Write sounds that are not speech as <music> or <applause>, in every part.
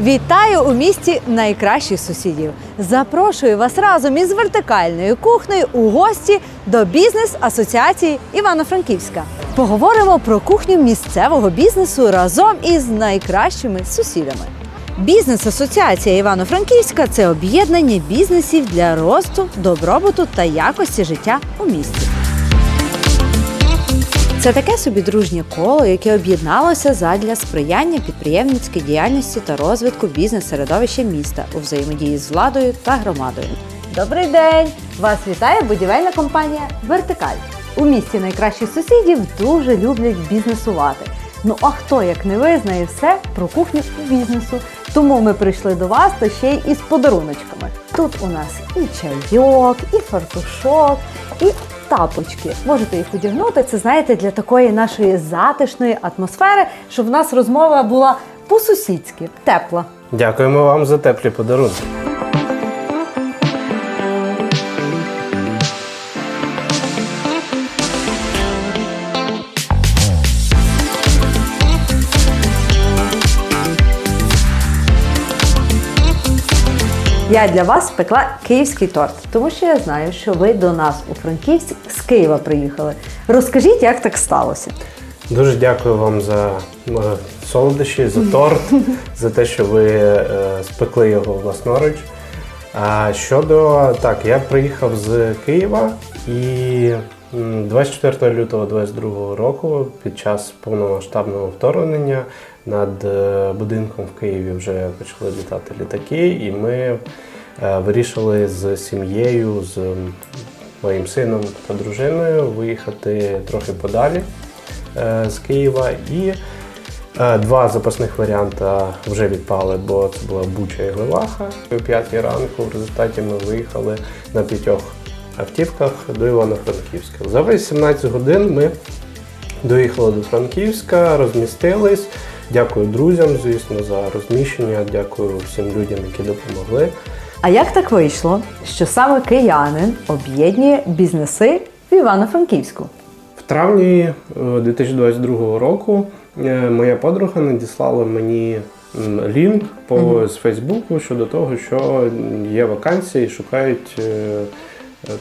Вітаю у місті найкращих сусідів. Запрошую вас разом із вертикальною кухнею у гості до бізнес-асоціації Івано-Франківська. Поговоримо про кухню місцевого бізнесу разом із найкращими сусідами. Бізнес-асоціація Івано-Франківська це об'єднання бізнесів для росту, добробуту та якості життя у місті. Це таке собі дружнє коло, яке об'єдналося задля сприяння підприємницькій діяльності та розвитку бізнес-середовища міста у взаємодії з владою та громадою. Добрий день! Вас вітає будівельна компанія Вертикаль. У місті найкращих сусідів дуже люблять бізнесувати. Ну а хто, як не ви, знає все про кухню бізнесу. Тому ми прийшли до вас та ще й із подаруночками. Тут у нас і чайок, і фартушок, і тапочки. Можете їх одягнути. Це знаєте для такої нашої затишної атмосфери, щоб в нас розмова була по-сусідськи, тепла. Дякуємо вам за теплі подарунки. Я для вас спекла київський торт, тому що я знаю, що ви до нас у Франківськ з Києва приїхали. Розкажіть, як так сталося? Дуже дякую вам за е, солодощі, за <laughs> торт, за те, що ви е, спекли його власноруч. А щодо так, я приїхав з Києва і 24 лютого 2022 року, під час повномасштабного вторгнення, над е, будинком в Києві вже почали літати літаки, і ми е, вирішили з сім'єю, з моїм сином та дружиною виїхати трохи подалі е, з Києва. І два запасних варіанти вже відпали, бо це була Буча і Глеваха. О 5 ранку в результаті ми виїхали на п'ятьох автівках до Івано-Франківська. За весь 17 годин ми доїхали до Франківська, розмістились. Дякую друзям, звісно, за розміщення. Дякую всім людям, які допомогли. А як так вийшло, що саме киянин об'єднує бізнеси в Івано-Франківську? В травні е, 2022 року е, моя подруга надіслала мені лінк по з Фейсбуку щодо того, що є вакансії, і шукають е, е,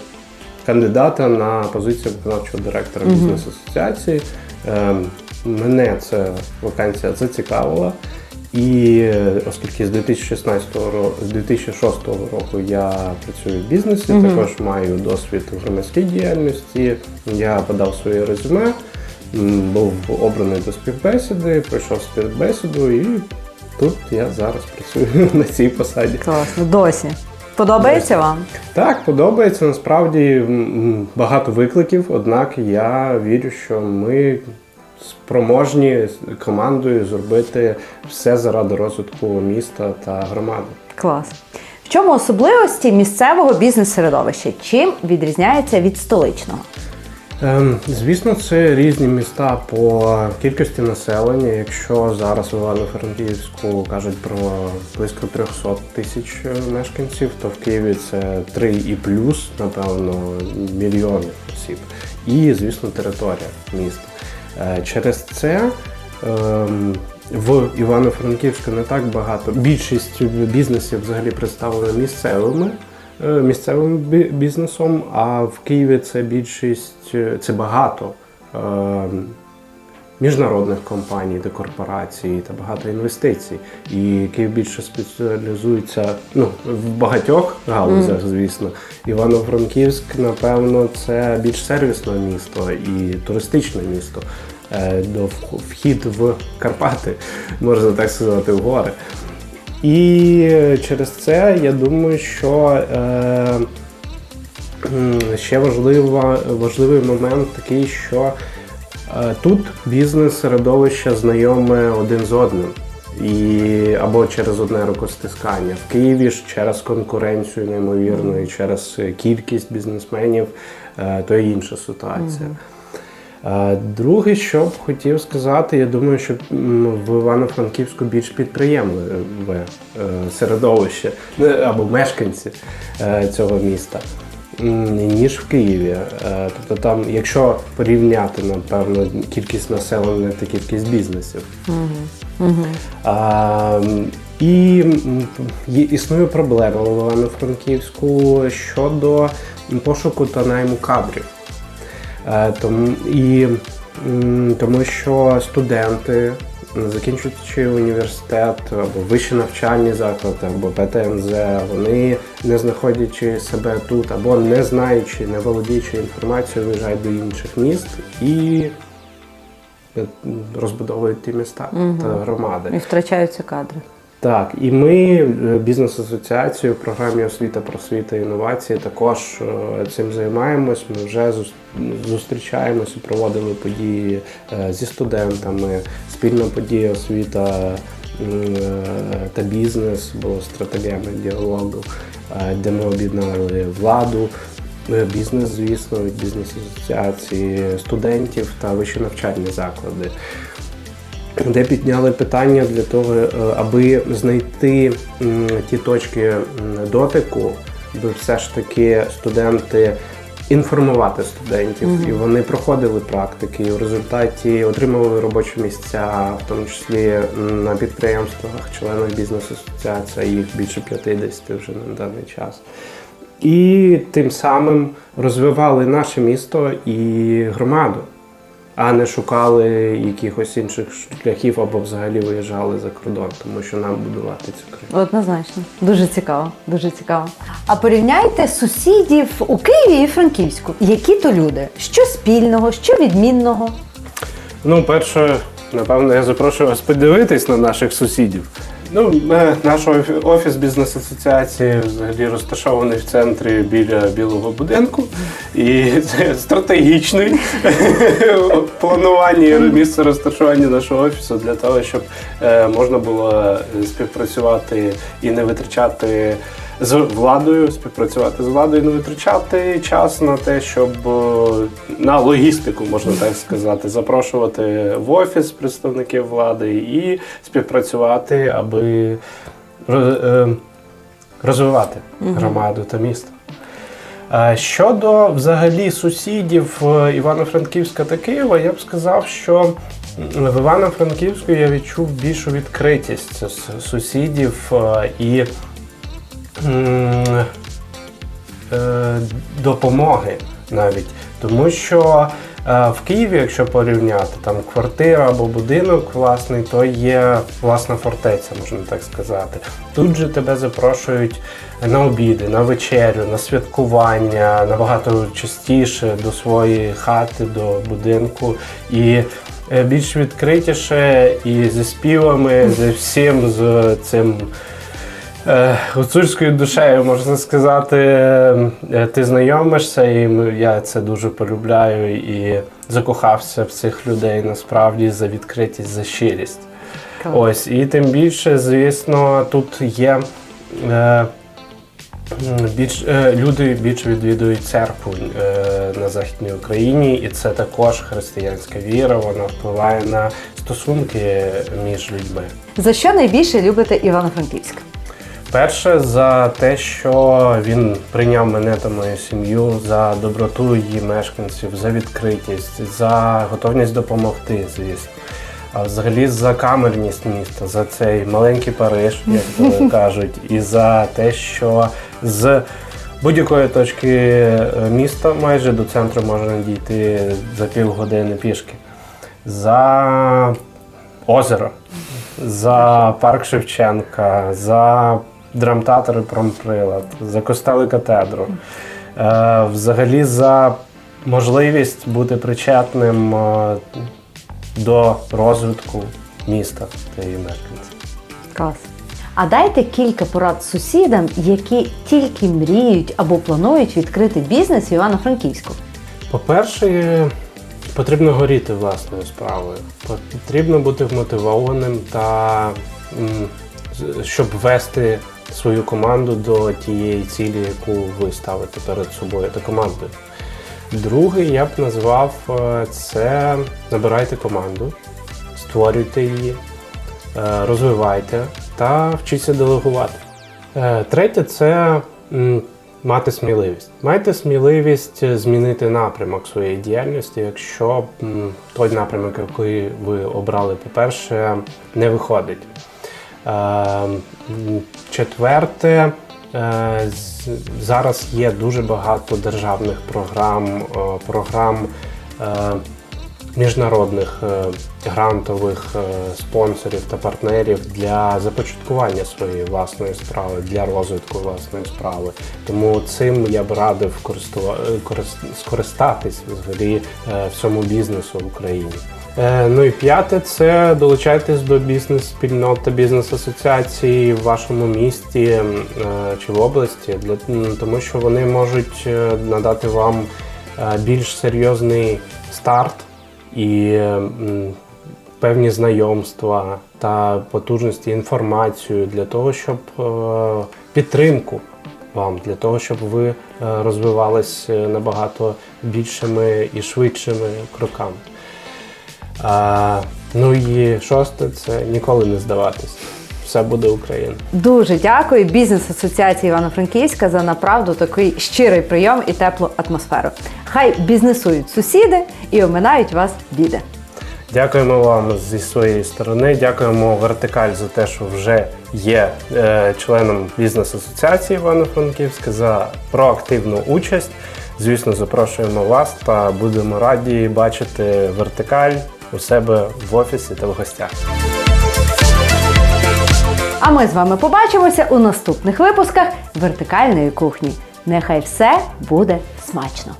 кандидата на позицію виконавчого директора бізнес-асоціації. Е, Мене ця вакансія зацікавила. І е, оскільки з 2016 року, з 2006 року я працюю в бізнесі, також маю досвід у громадській діяльності. Я подав своє резюме, був обраний до співбесіди, пройшов співбесіду, і тут я зараз працюю <laughs> на цій посаді. Класно, досі. Подобається вам? Так, подобається. Насправді багато викликів, однак я вірю, що ми спроможні командою зробити все заради розвитку міста та громади. Клас. В чому особливості місцевого бізнес-середовища? Чим відрізняється від столичного? Ем, звісно, це різні міста по кількості населення. Якщо зараз в Івано-Франківську кажуть про близько 300 тисяч мешканців, то в Києві це 3 і плюс, напевно, мільйони осіб. І, звісно, територія міста. Е, Через це ем, в Івано-Франківську не так багато. Більшість бізнесів взагалі представлена місцевими місцевим бізнесом, а в Києві це більшість, е, це багато е, міжнародних компаній та корпорацій та багато інвестицій. І Київ більше спеціалізується ну, в багатьох галузях, звісно. Івано-Франківськ, напевно, це більш сервісне місто і туристичне місто. Е, До вхід в Карпати, можна так сказати, в гори. І через це я думаю, що е, ще важлива, важливий момент такий, що е, тут бізнес-середовище знайоме один з одним. І, або через одне рукостискання. В Києві ж через конкуренцію неймовірну, і через кількість бізнесменів, е, то є інша ситуація. Друге, що б хотів сказати, я думаю, що в Івано-Франківську більш підприємливе е, середовище ну, або мешканці е, цього міста, ніж в Києві. Е, Тобто там, якщо порівняти, напевно, кількість населення та кількість бізнесів. А, І існує проблема в Івано-Франківську щодо пошуку та найму кадрів. Е, Тому, і, тому що студенти, закінчуючи університет або вищі навчальні заклади, або ПТНЗ, вони не знаходячи себе тут, або не знаючи, не володіючи інформацією, виїжджають до інших міст і е, розбудовують ті міста та громади. І втрачаються кадри. Так, і ми, е, бізнес-асоціацією в програмі освіта, просвіта інновації також е, цим займаємось. Ми вже зус- зустрічаємося, проводили події е, зі студентами, спільна подія освіта та бізнес, було стратегіями діалогу, де ми об'єднали владу. Бізнес, звісно, бізнес-асоціації, студентів та вищі навчальні заклади де підняли питання для того, е, аби знайти ті точки дотику, би все ж таки студенти інформувати студентів, і вони проходили практики, і в результаті отримували робочі місця, в тому числі на підприємствах, членах бізнес-асоціації, їх більше 50 вже на даний час. І тим самим розвивали наше місто і громаду а не шукали якихось інших шляхів або взагалі виїжджали за кордон, тому що нам будувати цю країну. Однозначно, дуже цікаво, дуже цікаво. А порівняйте сусідів у Києві і Франківську. Які то люди? Що спільного, що відмінного? Ну, перше, напевно, я запрошую вас подивитись на наших сусідів. Ну, е, наш офіс бізнес-асоціації взагалі розташований в центрі біля білого будинку. І це стратегічний <laughs> планування місце розташування нашого офісу для того, щоб е, можна було співпрацювати і не витрачати з владою, співпрацювати з владою, не витрачати час на те, щоб е, на логістику, можна так сказати, запрошувати в офіс представників влади і співпрацювати, аби е, розвивати громаду та місто. Щодо взагалі сусідів е, Івано-Франківська та Києва, я б сказав, що в Івано-Франківську я відчув більшу відкритість сусідів і допомоги навіть. Тому що е, в Києві, якщо порівняти, там квартира або будинок власний, то є власна фортеця, можна так сказати. Тут же тебе запрошують на обіди, на вечерю, на святкування, набагато частіше до своєї хати, до будинку. І е, більш відкритіше і зі співами, зі всім з цим. Е, Гуцульською душею, можна сказати, е, ти знайомишся, і я це дуже полюбляю і закохався в цих людей насправді за відкритість, за щирість. Ось, і тим більше, звісно, тут є. Е, більш, е, люди більше відвідують церкву е, на Західній Україні, і це також християнська віра, вона впливає на стосунки між людьми. За що найбільше любите Івано-Франківськ? Перше за те, що він прийняв мене та мою сім'ю за доброту її мешканців, за відкритість, за готовність допомогти, звісно. А взагалі за камерність міста, за цей маленький Париж, як то <laughs> кажуть, і за те, що з будь-якої точки е, міста майже до центру можна дійти за півгодини пішки. За озеро, за парк Шевченка, за драмтеатр Промприлад, за костели катедру. Е, взагалі за можливість бути причетним е, до розвитку міста та її мешканців. Клас. А дайте кілька порад сусідам, які тільки мріють або планують відкрити бізнес в Івано-Франківську. По-перше, потрібно горіти власною справою. Потрібно бути вмотивованим та щоб вести свою команду до тієї цілі, яку ви ставите перед собою та командою. Друге, я б назвав е, це набирайте команду, створюйте її, е, розвивайте та вчіться делегувати. Е, Третє це мати сміливість. Майте сміливість змінити напрямок своєї діяльності, якщо той напрямок, який ви обрали, по-перше, не виходить. Е, Четверте, е, зараз є дуже багато державних програм, е, програм міжнародних грантових спонсорів та партнерів для започаткування своєї власної справи, для розвитку власної справи. Тому цим я б радив скористатись взагалі всьому бізнесу в Україні. Е, Ну і п'яте це долучайтесь до бізнес-спільнот та бізнес-асоціації в вашому місті е, чи в області, тому що вони можуть е, надати вам більш серйозний старт і певні знайомства та потужності інформацію для того, щоб підтримку вам, для того, щоб ви розвивались набагато більшими і швидшими кроками. А, ну і шосте це ніколи не здаватись. Все буде Україна. Дуже дякую бізнес-асоціації Івано-Франківська за направду такий щирий прийом і теплу атмосферу. Хай бізнесують сусіди і оминають вас біди. Дякуємо вам зі своєї сторони. Дякуємо Вертикаль за те, що вже є е, членом бізнес-асоціації Івано-Франківська за проактивну участь. Звісно, запрошуємо вас та будемо раді бачити вертикаль у себе в офісі та в гостях. А ми з вами побачимося у наступних випусках вертикальної кухні. Нехай все буде смачно!